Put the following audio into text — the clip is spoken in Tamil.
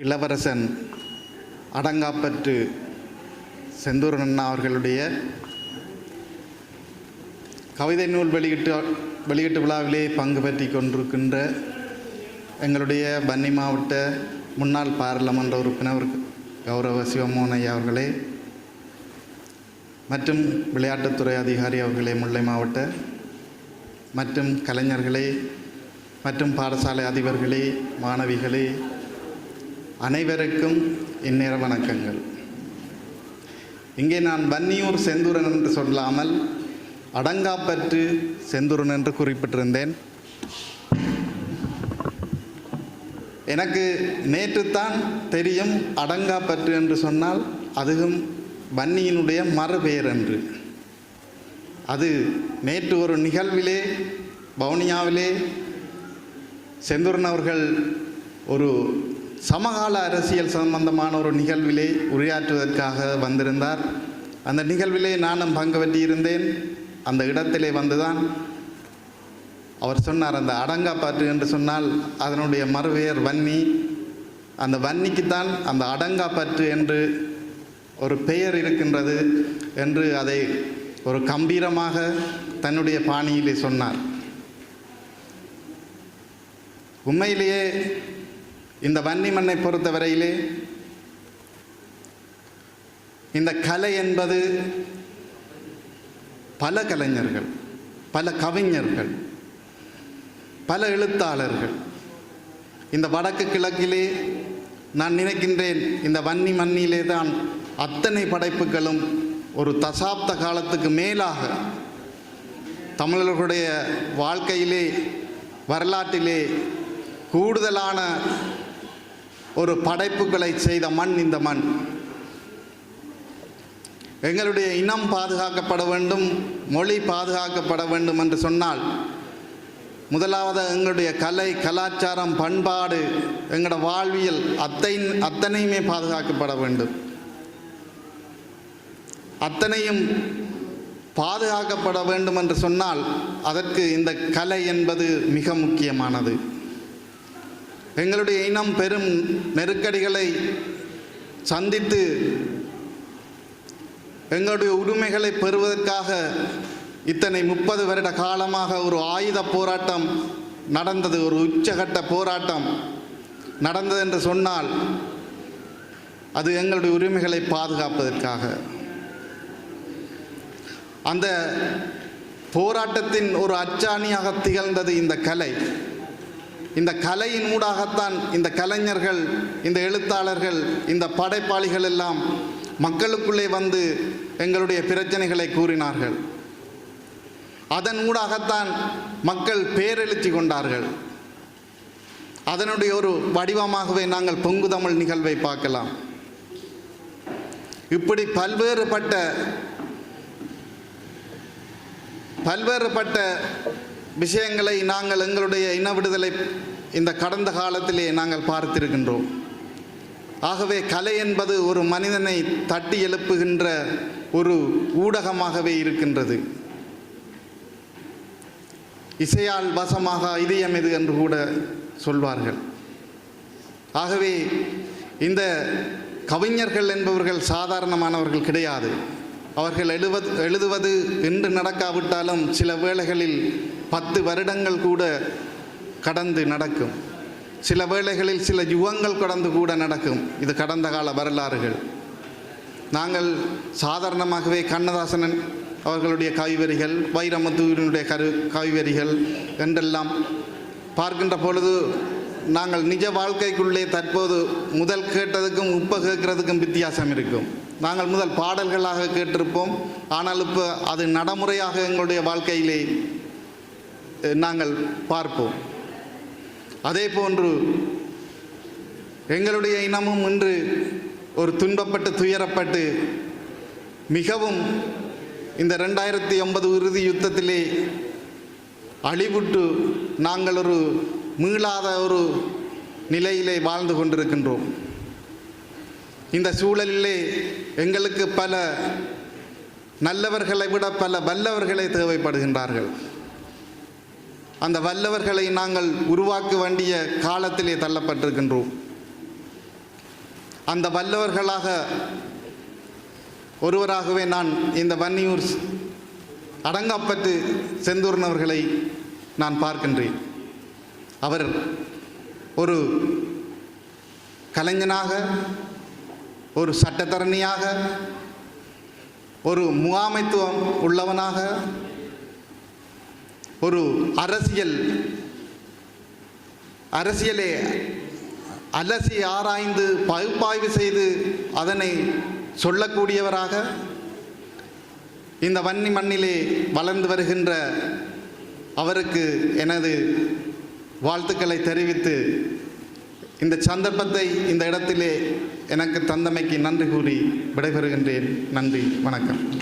இளவரசன் அடங்காப்பற்று செந்தூரன் அண்ணா அவர்களுடைய கவிதை நூல் வெளியிட்டு வெளியீட்டு விழாவிலே பங்கு பற்றி கொண்டிருக்கின்ற எங்களுடைய பன்னி மாவட்ட முன்னாள் பாராளுமன்ற உறுப்பினர் கௌரவ சிவமோகன் ஐயா அவர்களே மற்றும் விளையாட்டுத்துறை அதிகாரி அவர்களே முல்லை மாவட்ட மற்றும் கலைஞர்களே மற்றும் பாடசாலை அதிபர்களே மாணவிகளே அனைவருக்கும் இந்நேர வணக்கங்கள். இங்கே நான் வன்னியூர் செந்தூரன் என்று சொல்லாமல் அடங்காப்பற்று செந்தூரன் என்று குறிப்பிட்டிருந்தேன். எனக்கு நேற்றுத்தான் தெரியும் அடங்காப்பற்று என்று சொன்னால் அதுவும் வன்னியினுடைய மறுபெயர் என்று அது நேற்று ஒரு நிகழ்விலே வவுனியாவிலே செந்தூரன் அவர்கள் ஒரு சமகால அரசியல் சம்பந்தமான ஒரு நிகழ்விலே உரையாற்றுவதற்காக வந்திருந்தார். அந்த நிகழ்விலே நானும் பங்கு பற்றியிருந்தேன் அந்த இடத்திலே வந்துதான் அவர் சொன்னார் அந்த அடங்காப்பாற்று என்று சொன்னால் அதனுடைய மறுபெயர் வன்னி. அந்த வன்னிக்குத்தான் அந்த அடங்காப்பற்று என்று ஒரு பெயர் இருக்கின்றது என்று அதை ஒரு கம்பீரமாக தன்னுடைய பாணியிலே சொன்னார். உண்மையிலேயே இந்த வன்னி மண்ணை பொறுத்தவரையிலே இந்த கலை என்பது பல கலைஞர்கள் பல கவிஞர்கள் பல எழுத்தாளர்கள். இந்த வடக்கு கிழக்கிலே நான் நினைக்கின்றேன் இந்த வன்னி மண்ணிலே தான் அத்தனை படைப்புகளும் ஒரு தசாப்த காலத்துக்கு மேலாக தமிழர்களுடைய வாழ்க்கையிலே வரலாற்றிலே கூடுதலான ஒரு படைப்புகளை செய்த மண் இந்த மண். எங்களுடைய இனம் பாதுகாக்கப்பட வேண்டும் மொழி பாதுகாக்கப்பட வேண்டும் என்று சொன்னால் முதலாவது எங்களுடைய கலை கலாச்சாரம் பண்பாடு எங்களோட வாழ்வியல் அத்தை அத்தனையுமே பாதுகாக்கப்பட வேண்டும். அத்தனையும் பாதுகாக்கப்பட வேண்டும் என்று சொன்னால் அதற்கு இந்த கலை என்பது மிக முக்கியமானது. எங்களுடைய இனம் பெரும் நெருக்கடிகளை சந்தித்து எங்களுடைய உரிமைகளை பெறுவதற்காக இத்தனை முப்பது வருட காலமாக ஒரு ஆயுத போராட்டம் நடந்தது ஒரு உச்சகட்ட போராட்டம் நடந்தது என்று சொன்னால் அது எங்களுடைய உரிமைகளை பாதுகாப்பதற்காக. அந்த போராட்டத்தின் ஒரு அச்சாணியாக திகழ்ந்தது இந்த கலை. இந்த கலையின் ஊடாகத்தான் இந்த கலைஞர்கள் இந்த எழுத்தாளர்கள் இந்த படைப்பாளிகள் எல்லாம் மக்களுக்குள்ளே வந்து எங்களுடைய பிரச்சனைகளை கூறினார்கள். அதன் ஊடாகத்தான் மக்கள் பேரெழுச்சி கொண்டார்கள். அதனுடைய ஒரு வடிவமாகவே நாங்கள் பொங்கு தமிழ் நிகழ்வை பார்க்கலாம். இப்படி பல்வேறுபட்ட பல்வேறுபட்ட விஷயங்களை நாங்கள் எங்களுடைய இன விடுதலை இந்த கடந்த காலத்திலே நாங்கள் பார்த்திருக்கின்றோம். ஆகவே கலை என்பது ஒரு மனிதனை தட்டி எழுப்புகின்ற ஒரு ஊடகமாகவே இருக்கின்றது. இசையால் வசமாக இதயம் இது என்று கூட சொல்வார்கள். ஆகவே இந்த கவிஞர்கள் என்பவர்கள் சாதாரணமானவர்கள் கிடையாது. அவர்கள் எழுவது எழுதுவது என்று நடக்காவிட்டாலும் சில வேளைகளில் பத்து வருடங்கள் கூட கடந்து நடக்கும். சில வேளைகளில் சில யுகங்கள் கடந்து கூட நடக்கும். இது கடந்த கால வரலாறுகள். நாங்கள் சாதாரணமாகவே கண்ணதாசனன் அவர்களுடைய கவிவரிகள் வைரமுத்துவினுடைய கரு கவிவரிகள் என்றெல்லாம் பார்க்கின்ற பொழுது நாங்கள் நிஜ வாழ்க்கைக்குள்ளே தற்போது முதல் கேட்டதுக்கும் இப்போ கேட்குறதுக்கும் வித்தியாசம் இருக்கும். நாங்கள் முதல் பாடல்களாக கேட்டிருப்போம். ஆனால் இப்போ அது நடைமுறையாக எங்களுடைய வாழ்க்கையிலே நாங்கள் பார்ப்போம். அதே போன்று எங்களுடைய இனமும் இன்று ஒரு துன்பப்பட்டு துயரப்பட்டு மிகவும் இந்த ரெண்டாயிரத்தி ஒன்பது இறுதி யுத்தத்திலே அழிவுட்டு நாங்கள் ஒரு மீளாத ஒரு நிலையிலே வாழ்ந்து கொண்டிருக்கின்றோம். இந்த சூழலிலே எங்களுக்கு பல நல்லவர்களை விட பல வல்லவர்களை தேவைப்படுகின்றார்கள். அந்த வல்லவர்களை நாங்கள் உருவாக்க வேண்டிய காலத்திலே தள்ளப்பட்டிருக்கின்றோம். அந்த வல்லவர்களாக ஒருவராகவே நான் இந்த வன்னியூர் அடங்காப்பட்டு செந்தூர்னவர்களை நான் பார்க்கின்றேன். அவர் ஒரு கலைஞனாக ஒரு சட்டத்தரணியாக ஒரு முகாமைத்துவம் உள்ளவனாக ஒரு அரசியல் அரசியலே அலசி ஆராய்ந்து பகுப்பாய்வு செய்து அதனை சொல்லக்கூடியவராக இந்த வன்னி மண்ணிலே வளர்ந்து வருகின்ற அவருக்கு எனது வாழ்த்துக்களை தெரிவித்து இந்த சந்தர்ப்பத்தை இந்த இடத்திலே எனக்கு தந்தமைக்கு நன்றி கூறி விடைபெறுகின்றேன். நன்றி. வணக்கம்.